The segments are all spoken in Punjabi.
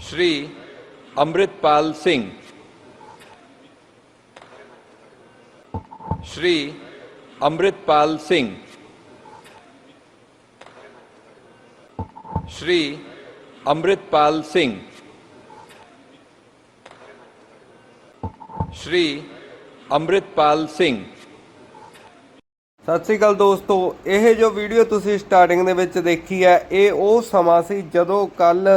ਸ਼੍ਰੀ ਅੰਮ੍ਰਿਤਪਾਲ ਸਿੰਘ ਸ਼੍ਰੀ ਅੰਮ੍ਰਿਤਪਾਲ ਸਿੰਘ ਸ਼੍ਰੀ ਅੰਮ੍ਰਿਤਪਾਲ ਸਿੰਘ ਸ਼੍ਰੀ ਅੰਮ੍ਰਿਤਪਾਲ ਸਿੰਘ ਸਤਿ ਸ੍ਰੀ ਅਕਾਲ ਦੋਸਤੋ, ਇਹ ਜੋ ਵੀਡੀਓ ਤੁਸੀਂ ਸਟਾਰਟਿੰਗ ਦੇ ਵਿੱਚ ਦੇਖੀ ਹੈ, ਇਹ ਉਹ ਸਮਾਂ ਸੀ ਜਦੋਂ ਕੱਲ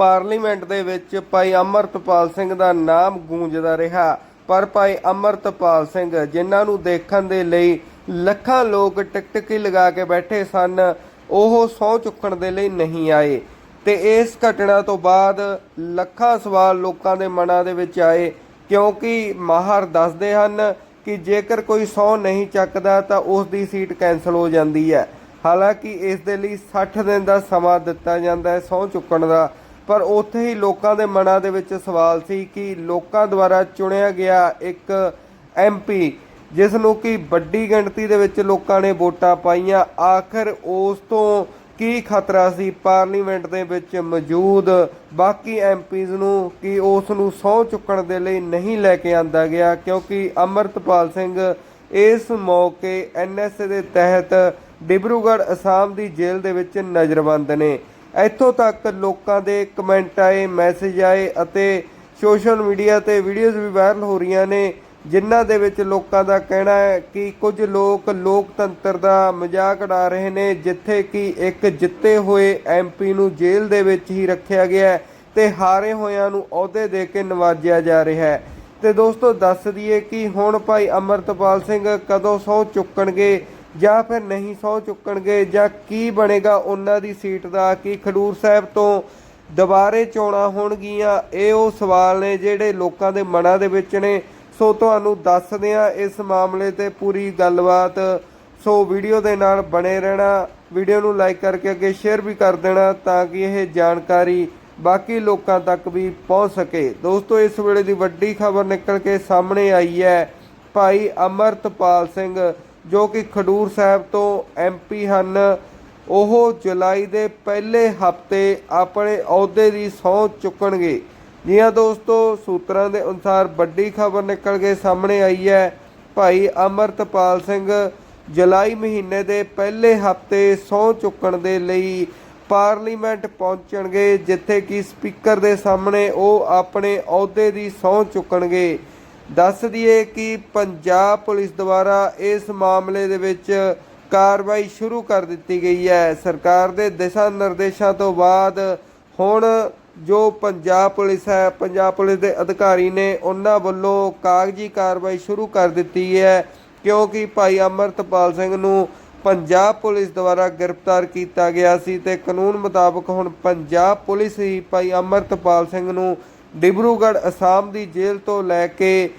ਪਾਰਲੀਮੈਂਟ ਦੇ ਵਿੱਚ ਭਾਈ ਅਮਰਤਪਾਲ ਸਿੰਘ ਦਾ ਨਾਮ ਗੂੰਜਦਾ ਰਿਹਾ। ਪਰ ਭਾਈ ਅਮਰਤਪਾਲ ਸਿੰਘ, ਜਿਨ੍ਹਾਂ ਨੂੰ ਦੇਖਣ ਦੇ ਲਈ ਲੱਖਾਂ ਲੋਕ ਟਿਕਟਕੀ ਲਗਾ ਕੇ ਬੈਠੇ ਸਨ, ਉਹ ਸਹੁੰ ਚੁੱਕਣ ਦੇ ਲਈ ਨਹੀਂ ਆਏ। ਤੇ ਇਸ ਘਟਨਾ ਤੋਂ ਬਾਅਦ ਲੱਖਾਂ ਸਵਾਲ ਲੋਕਾਂ ਦੇ ਮਨਾਂ ਦੇ ਵਿੱਚ ਆਏ, ਕਿਉਂਕਿ ਮਾਹਰ ਦੱਸਦੇ ਹਨ ਕਿ ਜੇਕਰ ਕੋਈ ਸਹੁੰ ਨਹੀਂ ਚੱਕਦਾ, ਤਾਂ ਉਸ ਦੀ ਸੀਟ ਕੈਨਸਲ ਹੋ ਜਾਂਦੀ ਹੈ। ਹਾਲਾਂਕਿ ਇਸ ਦੇ ਲਈ 60 ਦਿਨ ਦਾ ਸਮਾਂ ਦਿੱਤਾ ਜਾਂਦਾ ਹੈ ਸਹੁੰ ਚੁੱਕਣ ਦਾ। ਪਰ ਉੱਥੇ ਹੀ ਲੋਕਾਂ ਦੇ ਮਨਾਂ ਦੇ ਵਿੱਚ ਸਵਾਲ ਸੀ ਕਿ ਲੋਕਾਂ ਦੁਆਰਾ ਚੁਣਿਆ ਗਿਆ ਇੱਕ ਐਮਪੀ ਜਿਸ ਨੂੰ ਕਿ ਵੱਡੀ ਗਿਣਤੀ ਦੇ ਵਿੱਚ ਲੋਕਾਂ ਨੇ ਵੋਟਾਂ ਪਾਈਆਂ, ਆਖਰ ਉਸ ਤੋਂ ਕੀ ਖਤਰਾ ਸੀ? ਪਾਰਲੀਮੈਂਟ ਦੇ ਵਿੱਚ ਮੌਜੂਦ ਬਾਕੀ ਐਮਪੀਜ਼ ਨੂੰ ਕਿ ਉਸ ਨੂੰ ਸਹੁੰ ਚੁੱਕਣ ਦੇ ਲਈ ਨਹੀਂ ਲੈ ਕੇ ਆਂਦਾ ਗਿਆ? ਕਿਉਂਕਿ ਅਮਰਤਪਾਲ ਸਿੰਘ ਇਸ ਮੌਕੇ ਐਨਐਸਏ ਦੇ ਤਹਿਤ ਡਿਬਰੂਗੜ੍ਹ ਅਸਾਮ ਦੀ ਜੇਲ੍ਹ ਦੇ ਵਿੱਚ ਨਜ਼ਰਬੰਦ ਨੇ। ਇੱਥੋਂ ਤੱਕ ਲੋਕਾਂ ਦੇ ਕਮੈਂਟ ਆਏ ਮੈਸੇਜ ਆਏ ਅਤੇ ਸੋਸ਼ਲ ਮੀਡੀਆ ਤੇ ਵੀਡੀਓਜ਼ ਵੀ ਵਾਇਰਲ ਹੋ ਰਹੀਆਂ ਨੇ, ਜਿਨ੍ਹਾਂ ਦੇ ਵਿੱਚ ਲੋਕਾਂ ਦਾ ਕਹਿਣਾ ਹੈ ਕਿ ਕੁਝ ਲੋਕ ਲੋਕਤੰਤਰ ਦਾ ਮਜ਼ਾਕ ਉਡਾ ਰਹੇ ਨੇ, ਜਿੱਥੇ ਕਿ ਇੱਕ ਜਿੱਤੇ ਹੋਏ ਐਮਪੀ ਨੂੰ ਜੇਲ੍ਹ ਦੇ ਵਿੱਚ ਹੀ ਰੱਖਿਆ ਗਿਆ ਹੈ ਤੇ ਹਾਰੇ ਹੋਇਆਂ ਨੂੰ ਅਹੁਦੇ ਦੇ ਕੇ ਨਵਾਜਿਆ ਜਾ ਰਿਹਾ ਹੈ। ਤੇ ਦੋਸਤੋ, ਦੱਸ ਦਈਏ ਕਿ ਹੁਣ ਭਾਈ ਅਮਰਤਪਾਲ ਸਿੰਘ ਕਦੋਂ ਸਹੁੰ ਚੁੱਕਣਗੇ? ਜਾਂ ਫਿਰ ਨਹੀਂ ਸਹੁੰ ਚੁੱਕਣਗੇ, ਜਾਂ ਕੀ ਬਣੇਗਾ ਉਹਨਾਂ ਦੀ ਸੀਟ ਦਾ? ਕੀ ਖਡੂਰ ਸਾਹਿਬ ਤੋਂ ਦੁਬਾਰੇ ਚੋਣਾਂ ਹੋਣਗੀਆਂ? ਇਹ ਉਹ ਸਵਾਲ ਨੇ ਜਿਹੜੇ ਲੋਕਾਂ ਦੇ ਮਨਾਂ ਦੇ ਵਿੱਚ ਨੇ। ਸੋ ਤੁਹਾਨੂੰ ਦੱਸਦੇ ਆ ਇਸ ਮਾਮਲੇ ਤੇ ਪੂਰੀ ਗੱਲਬਾਤ। ਸੋ ਵੀਡੀਓ ਦੇ ਨਾਲ ਬਣੇ ਰਹਿਣਾ। ਵੀਡੀਓ ਨੂੰ ਲਾਈਕ ਕਰਕੇ ਅੱਗੇ ਸ਼ੇਅਰ ਵੀ ਕਰ ਦੇਣਾ ਤਾਂ ਕਿ ਇਹ ਜਾਣਕਾਰੀ ਬਾਕੀ ਲੋਕਾਂ ਤੱਕ ਵੀ ਪਹੁੰਚ ਸਕੇ। ਦੋਸਤੋ, ਇਸ ਵੇਲੇ ਦੀ ਵੱਡੀ ਖਬਰ ਨਿਕਲ ਕੇ ਸਾਹਮਣੇ ਆਈ ਹੈ। ਭਾਈ ਅਮਰਤਪਾਲ ਸਿੰਘ ਜੋ ਕਿ ਖਡੂਰ ਸਾਹਿਬ ਤੋਂ ਐਮਪੀ ਹਨ, ਉਹ ਜੁਲਾਈ ਦੇ ਪਹਿਲੇ ਹਫ਼ਤੇ ਆਪਣੇ ਅਹੁਦੇ ਦੀ ਸਹੁੰ ਚੁੱਕਣਗੇ। ਜੀ ਦੋਸਤੋ, ਸੂਤਰਾਂ ਦੇ ਅਨੁਸਾਰ ਵੱਡੀ ਖਬਰ ਨਿਕਲ ਕੇ ਸਾਹਮਣੇ ਆਈ ਹੈ। ਭਾਈ ਅਮਰਤਪਾਲ ਸਿੰਘ ਜੁਲਾਈ ਮਹੀਨੇ ਦੇ ਪਹਿਲੇ ਹਫ਼ਤੇ ਸਹੁੰ ਚੁੱਕਣ ਦੇ ਲਈ ਪਾਰਲੀਮੈਂਟ ਪਹੁੰਚਣਗੇ, ਜਿੱਥੇ ਕਿ ਸਪੀਕਰ ਦੇ ਸਾਹਮਣੇ ਉਹ ਆਪਣੇ ਅਹੁਦੇ ਦੀ ਸਹੁੰ ਚੁੱਕਣਗੇ। ਦੱਸ ਦਈਏ ਕਿ ਪੰਜਾਬ ਪੁਲਿਸ ਦੁਆਰਾ ਇਸ ਮਾਮਲੇ ਦੇ ਵਿੱਚ ਕਾਰਵਾਈ ਸ਼ੁਰੂ ਕਰ ਦਿੱਤੀ ਗਈ ਹੈ। ਸਰਕਾਰ ਦੇ ਦਿਸ਼ਾ ਨਿਰਦੇਸ਼ਾਂ ਤੋਂ ਬਾਅਦ ਹੁਣ ਜੋ ਪੰਜਾਬ ਪੁਲਿਸ ਹੈ, ਪੰਜਾਬ ਪੁਲਿਸ ਦੇ ਅਧਿਕਾਰੀ ਨੇ ਉਹਨਾਂ ਵੱਲੋਂ ਕਾਗਜ਼ੀ ਕਾਰਵਾਈ ਸ਼ੁਰੂ ਕਰ ਦਿੱਤੀ ਹੈ ਕਿਉਂਕਿ ਭਾਈ ਅਮਰਤਪਾਲ ਸਿੰਘ ਨੂੰ ਪੰਜਾਬ ਪੁਲਿਸ ਦੁਆਰਾ ਗ੍ਰਿਫਤਾਰ ਕੀਤਾ ਗਿਆ ਸੀ ਤੇ ਕਾਨੂੰਨ ਮੁਤਾਬਕ ਹੁਣ ਪੰਜਾਬ ਪੁਲਿਸ ਹੀ ਭਾਈ ਅਮਰਤਪਾਲ ਸਿੰਘ ਨੂੰ ਡਿਬਰੂਗੜ੍ਹ ਅਸਾਮ ਦੀ ਜੇਲ੍ਹ ਤੋਂ ਲੈ ਕੇ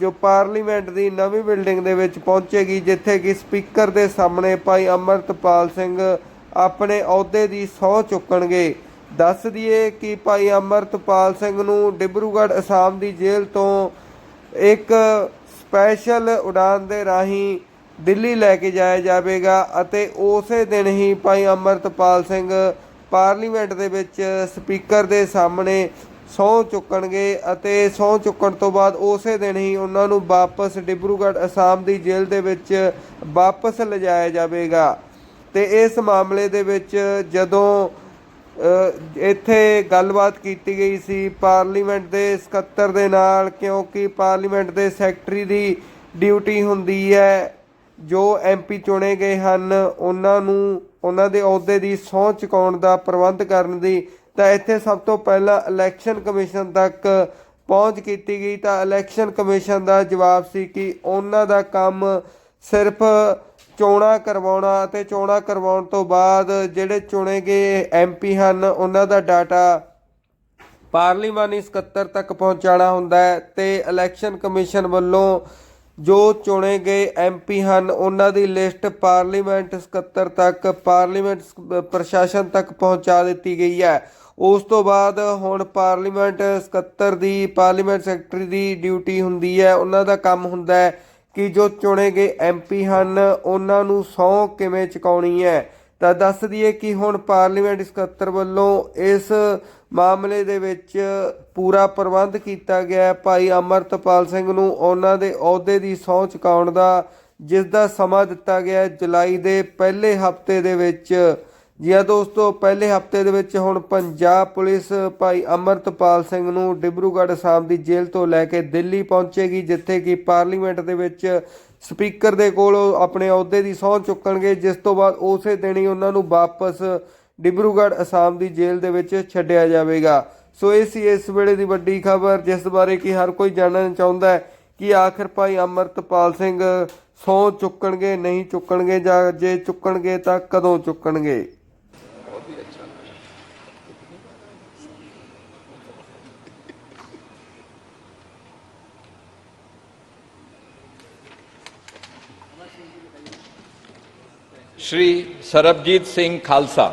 ਜੋ ਪਾਰਲੀਮੈਂਟ ਦੀ ਨਵੀਂ ਬਿਲਡਿੰਗ ਦੇ ਵਿੱਚ ਪਹੁੰਚੇਗੀ, ਜਿੱਥੇ ਕਿ ਸਪੀਕਰ ਦੇ ਸਾਹਮਣੇ ਭਾਈ ਅਮਰਤਪਾਲ ਸਿੰਘ ਆਪਣੇ ਅਹੁਦੇ ਦੀ ਸਹੁੰ ਚੁੱਕਣਗੇ। ਦੱਸ ਦਈਏ ਕਿ ਭਾਈ ਅਮਰਤਪਾਲ ਸਿੰਘ ਨੂੰ ਡਿਬਰੂਗੜ੍ਹ ਅਸਾਮ ਦੀ ਜੇਲ੍ਹ ਤੋਂ ਇੱਕ ਸਪੈਸ਼ਲ ਉਡਾਨ ਦੇ ਰਾਹੀਂ ਦਿੱਲੀ ਲੈ ਕੇ ਜਾਇਆ ਜਾਵੇਗਾ ਅਤੇ ਉਸੇ ਦਿਨ ਹੀ ਭਾਈ ਅਮਰਤਪਾਲ ਸਿੰਘ ਪਾਰਲੀਮੈਂਟ ਦੇ ਵਿੱਚ ਸਪੀਕਰ ਦੇ ਸਾਹਮਣੇ ਸਹੁੰ ਚੁੱਕਣਗੇ ਅਤੇ ਸਹੁੰ ਚੁੱਕਣ ਤੋਂ ਬਾਅਦ ਉਸੇ ਦਿਨ ਹੀ ਉਹਨਾਂ ਨੂੰ ਵਾਪਸ ਡਿਬਰੂਗੜ੍ਹ ਅਸਾਮ ਦੀ ਜੇਲ੍ਹ ਦੇ ਵਿੱਚ ਵਾਪਸ ਲਿਜਾਇਆ ਜਾਵੇਗਾ। ਤੇ ਇਸ ਮਾਮਲੇ ਦੇ ਵਿੱਚ ਜਦੋਂ ਇੱਥੇ ਗੱਲਬਾਤ ਕੀਤੀ ਗਈ ਸੀ ਪਾਰਲੀਮੈਂਟ ਦੇ ਸਕੱਤਰ ਦੇ ਨਾਲ, ਕਿਉਂਕਿ ਪਾਰਲੀਮੈਂਟ ਦੇ ਸੈਕਟਰੀ ਦੀ ਡਿਊਟੀ ਹੁੰਦੀ ਹੈ, ਜੋ ਐਮਪੀ ਚੁਣੇ ਗਏ ਹਨ, ਉਹਨਾਂ ਨੂੰ, ਉਹਨਾਂ ਦੇ ਅਹੁਦੇ ਦੀ ਸਹੁੰ ਚੁਕਾਉਣ ਦਾ ਪ੍ਰਬੰਧ ਕਰਨ ਦੀ ਤਾਂ ਇੱਥੇ ਸਭ ਤੋਂ ਪਹਿਲਾਂ ਇਲੈਕਸ਼ਨ ਕਮਿਸ਼ਨ ਤੱਕ ਪਹੁੰਚ ਕੀਤੀ ਗਈ। ਤਾਂ ਇਲੈਕਸ਼ਨ ਕਮਿਸ਼ਨ ਦਾ ਜਵਾਬ ਸੀ ਕਿ ਉਹਨਾਂ ਦਾ ਕੰਮ ਸਿਰਫ ਚੋਣਾਂ ਕਰਵਾਉਣਾ ਅਤੇ ਚੋਣਾਂ ਕਰਵਾਉਣ ਤੋਂ ਬਾਅਦ ਜਿਹੜੇ ਚੁਣੇ ਗਏ ਐਮਪੀ ਹਨ, ਉਹਨਾਂ ਦਾ ਡਾਟਾ ਪਾਰਲੀਮਾਨੀ ਸਕੱਤਰ ਤੱਕ ਪਹੁੰਚਾਉਣਾ ਹੁੰਦਾ ਹੈ ਤੇ ਇਲੈਕਸ਼ਨ ਕਮਿਸ਼ਨ ਵੱਲੋਂ ਜੋ ਚੁਣੇ ਗਏ ਐਮਪੀ ਹਨ, ਉਹਨਾਂ ਦੀ ਲਿਸਟ ਪਾਰਲੀਮੈਂਟ ਸਕੱਤਰ ਤੱਕ, ਪਾਰਲੀਮੈਂਟ ਸ- ਪ੍ਰਸ਼ਾਸਨ ਤੱਕ ਪਹੁੰਚਾ ਦਿੱਤੀ ਗਈ ਹੈ। ਉਸ ਤੋਂ ਬਾਅਦ ਹੁਣ ਪਾਰਲੀਮੈਂਟ ਸਕੱਤਰ ਦੀ, ਪਾਰਲੀਮੈਂਟ ਸੈਕਟਰੀ ਦੀ ਡਿਊਟੀ ਹੁੰਦੀ ਹੈ। ਉਹਨਾਂ ਦਾ ਕੰਮ ਹੁੰਦਾ ਹੈ ਕਿ ਜੋ ਚੁਣੇ ਗਏ ਐਮਪੀ ਹਨ, ਉਹਨਾਂ ਨੂੰ ਸਹੁੰ ਕਿਵੇਂ ਚੁਕਾਉਣੀ ਹੈ? ਤਾਂ ਦੱਸ ਦਈਏ ਕਿ ਹੁਣ ਪਾਰਲੀਮੈਂਟ ਸਕੱਤਰ ਵੱਲੋਂ ਇਸ ਮਾਮਲੇ ਦੇ ਵਿੱਚ ਪੂਰਾ ਪ੍ਰਬੰਧ ਕੀਤਾ ਗਿਆ ਭਾਈ ਅਮਰਤਪਾਲ ਸਿੰਘ ਨੂੰ ਉਹਨਾਂ ਦੇ ਅਹੁਦੇ ਦੀ ਸਹੁੰ ਚੁਕਾਉਣ ਦਾ, ਜਿਸ ਦਾ ਸਮਾਂ ਦਿੱਤਾ ਗਿਆ ਜੁਲਾਈ ਦੇ ਪਹਿਲੇ ਹਫ਼ਤੇ ਦੇ ਵਿੱਚ। ਜੀ ਹਾਂ ਦੋਸਤੋ, ਪਹਿਲੇ ਹਫ਼ਤੇ ਦੇ ਵਿੱਚ ਹੁਣ ਪੰਜਾਬ ਪੁਲਿਸ ਭਾਈ ਅਮਰਤਪਾਲ ਸਿੰਘ ਨੂੰ ਡਿਬਰੂਗੜ੍ਹ ਅਸਾਮ ਦੀ ਜੇਲ੍ਹ ਤੋਂ ਲੈ ਕੇ ਦਿੱਲੀ ਪਹੁੰਚੇਗੀ, ਜਿੱਥੇ ਕਿ ਪਾਰਲੀਮੈਂਟ ਦੇ ਵਿੱਚ ਸਪੀਕਰ ਦੇ ਕੋਲ ਉਹ ਆਪਣੇ ਅਹੁਦੇ ਦੀ ਸਹੁੰ ਚੁੱਕਣਗੇ, ਜਿਸ ਤੋਂ ਬਾਅਦ ਉਸੇ ਦਿਨ ਹੀ ਉਹਨਾਂ ਨੂੰ ਵਾਪਸ ਡਿਬਰੂਗੜ੍ਹ ਅਸਾਮ ਦੀ ਜੇਲ੍ਹ ਦੇ ਵਿੱਚ ਛੱਡਿਆ ਜਾਵੇਗਾ। ਸੋ ਇਹ ਸੀ ਇਸ ਵੇਲੇ ਦੀ ਵੱਡੀ ਖਬਰ, ਜਿਸ ਬਾਰੇ ਕਿ ਹਰ ਕੋਈ ਜਾਣਨਾ ਚਾਹੁੰਦਾ ਹੈ ਕਿ ਆਖਿਰ ਭਾਈ ਅਮਰਤਪਾਲ ਸਿੰਘ ਸਹੁੰ ਚੁੱਕਣਗੇ, ਨਹੀਂ ਚੁੱਕਣਗੇ ਜਾਂ ਜੇ ਚੁੱਕਣਗੇ ਤਾਂ ਕਦੋਂ ਚੁੱਕਣਗੇ? श्री सरबजीत सिंह खालसा।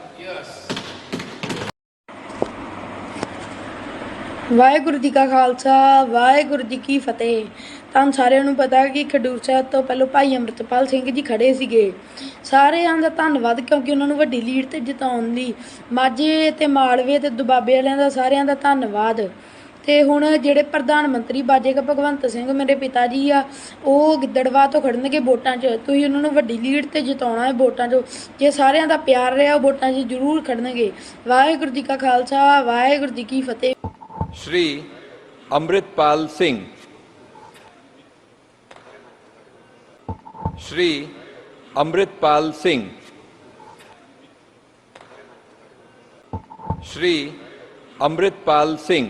ਵਾਹਿਗੁਰੂ ਜੀ ਕਾ ਖਾਲਸਾ, ਵਾਹਿਗੁਰੂ ਜੀ ਕੀ ਫਤਿਹ। ਤੁਹਾਨੂੰ ਸਾਰਿਆਂ ਨੂੰ ਪਤਾ ਕਿ ਖਡੂਰ ਸਾਹਿਬ ਤੋਂ ਪਹਿਲਾਂ ਭਾਈ ਅੰਮ੍ਰਿਤਪਾਲ ਸਿੰਘ ਜੀ ਖੜੇ ਸੀਗੇ। ਸਾਰਿਆਂ ਦਾ ਧੰਨਵਾਦ ਕਿਉਂਕਿ ਉਹਨਾਂ ਨੂੰ ਵੱਡੀ ਲੀਡ ਤੇ ਜਿਤਾਉਣ ਲਈ। ਮਾਝੇ ਤੇ ਮਾਲਵੇ ਤੇ ਦੁਬਾਬੇ ਵਾਲਿਆਂ ਦਾ ਸਾਰਿਆਂ ਦਾ ਧੰਨਵਾਦ। ਤੇ ਹੁਣ ਜਿਹੜੇ ਪ੍ਰਧਾਨ ਮੰਤਰੀ ਬਾਜੇਗਾ ਭਗਵੰਤ ਸਿੰਘ ਮੇਰੇ ਪਿਤਾ ਜੀ ਆ, ਉਹ ਗਿੱਦੜਵਾ ਤੋਂ ਖੜਨਗੇ ਵੋਟਾਂ 'ਚ। ਤੁਸੀਂ ਉਹਨਾਂ ਨੂੰ ਵੱਡੀ ਲੀਡ ਤੇ ਜਿਤਾਉਣਾ ਹੈ ਵੋਟਾਂ 'ਚ। ਜੇ ਸਾਰਿਆਂ ਦਾ ਪਿਆਰ ਰਿਹਾ, ਉਹ ਵੋਟਾਂ 'ਚ ਜ਼ਰੂਰ ਖੜਨਗੇ। ਵਾਹਿਗੁਰੂ ਜੀ ਕਾ ਖਾਲਸਾ, ਵਾਹਿਗੁਰੂ ਜੀ ਕੀ ਫਤਿਹ। श्री अमृतपाल सिंह। श्री अमृतपाल सिंह। श्री अमृतपाल सिंह।